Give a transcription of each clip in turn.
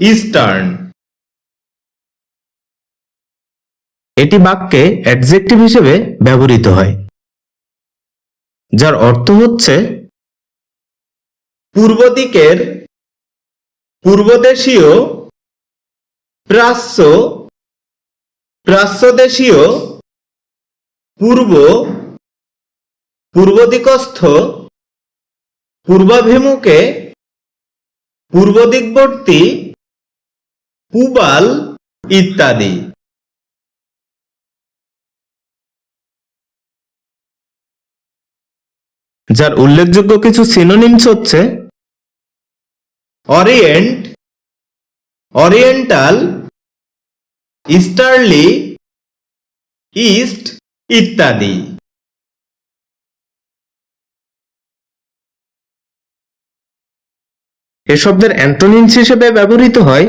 Eastern. এটি বাক্যে adjective হিসেবে ব্যবহৃত হয় যার অর্থ হচ্ছে পূর্ব দিকের পূর্বদেশীয় প্রাচ্য প্রাচ্যদেশীয় পূর্ব পূর্বদিকস্থ পূর্বাভিমুখে পূর্ব দিকবর্তী পূবাল ইত্যাদি। যার উল্লেখযোগ্য কিছু সিনোনিমস হচ্ছে অরিয়েন্ট অরিয়েন্টাল ইস্টার্লি ইস্ট ইত্যাদি। এ শব্দের অ্যান্টোনিমস হিসেবে ব্যবহৃত হয়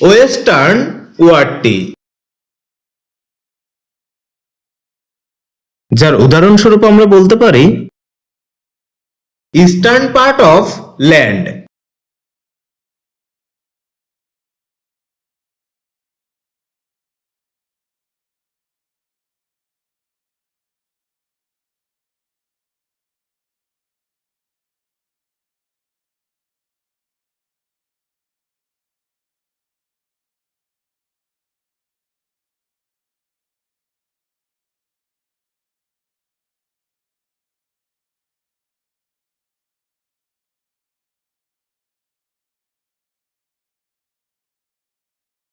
ওয়েস্টার্ন ওয়ার্ডটি। যার উদাহরণস্বরূপ আমরা বলতে পারি ইস্টার্ন পার্ট অফ ল্যান্ড।